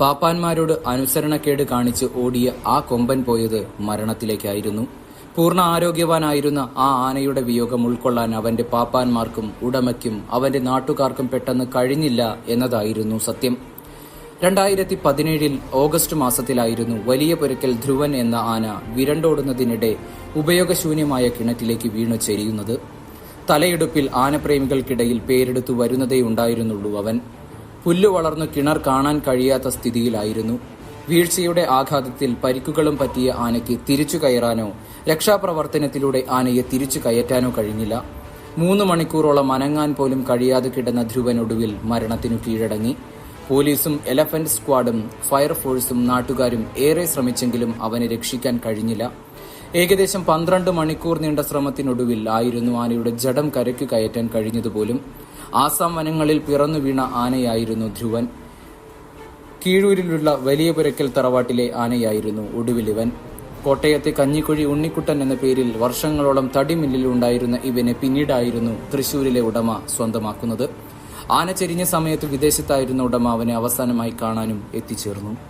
പാപ്പാന്മാരോട് അനുസരണക്കേട് കാണിച്ച് ഓടിയ ആ കൊമ്പൻ പോയത് മരണത്തിലേക്കായിരുന്നു. പൂർണ ആരോഗ്യവാനായിരുന്ന ആ ആനയുടെ വിയോഗം ഉൾക്കൊള്ളാൻ അവന്റെ പാപ്പാന്മാർക്കും ഉടമയ്ക്കും അവന്റെ നാട്ടുകാർക്കും പെട്ടെന്ന് കഴിഞ്ഞില്ല എന്നതായിരുന്നു സത്യം. രണ്ടായിരത്തി പതിനേഴിൽ ഓഗസ്റ്റ് മാസത്തിലായിരുന്നു വലിയ പുരക്കൽ ധ്രുവൻ എന്ന ആന വിരണ്ടോടുന്നതിനിടെ ഉപയോഗശൂന്യമായ കിണറ്റിലേക്ക് വീണു ചെരിയുന്നത്. തലയെടുപ്പിൽ ആനപ്രേമികൾക്കിടയിൽ പേരെടുത്തു വരുന്നതേ ഉണ്ടായിരുന്നുള്ളൂ അവൻ. പുല്ലു വളർന്നു കിണർ കാണാൻ കഴിയാത്ത സ്ഥിതിയിലായിരുന്നു. വീഴ്ചയുടെ ആഘാതത്തിൽ പരിക്കുകളും പറ്റിയ ആനയ്ക്ക് തിരിച്ചു കയറാനോ രക്ഷാപ്രവർത്തനത്തിലൂടെ ആനയെ തിരിച്ചു കയറ്റാനോ കഴിഞ്ഞില്ല. മൂന്ന് മണിക്കൂറോളം അനങ്ങാൻ പോലും കഴിയാതെ കിടന്ന ധ്രുവനൊടുവിൽ മരണത്തിനു കീഴടങ്ങി. പോലീസും എലഫന്റ് സ്ക്വാഡും ഫയർഫോഴ്സും നാട്ടുകാരും ഏറെ ശ്രമിച്ചെങ്കിലും അവനെ രക്ഷിക്കാൻ കഴിഞ്ഞില്ല. ഏകദേശം പന്ത്രണ്ട് മണിക്കൂർ നീണ്ട ശ്രമത്തിനൊടുവിൽ ആയിരുന്നു ആനയുടെ ജഡം കരയ്ക്ക് കയറ്റാൻ കഴിഞ്ഞതുപോലും. ആസാം വനങ്ങളിൽ പിറന്നു വീണ ആനയായിരുന്നു ധ്രുവൻ. കീഴൂരിലുള്ള വലിയ പുരക്കൽ തറവാട്ടിലെ ആനയായിരുന്നു ഒടുവിലിവൻ. കോട്ടയത്തെ കഞ്ഞിക്കുഴി ഉണ്ണിക്കുട്ടൻ എന്ന പേരിൽ വർഷങ്ങളോളം തടിമില്ലിൽ ഉണ്ടായിരുന്ന ഇവനെ പിന്നീടായിരുന്നു തൃശൂരിലെ ഉടമ സ്വന്തമാക്കുന്നത്. ആന ചെരിഞ്ഞ സമയത്ത് വിദേശത്തായിരുന്ന ഉടമ അവനെ അവസാനമായി കാണാനും എത്തിച്ചേർന്നു.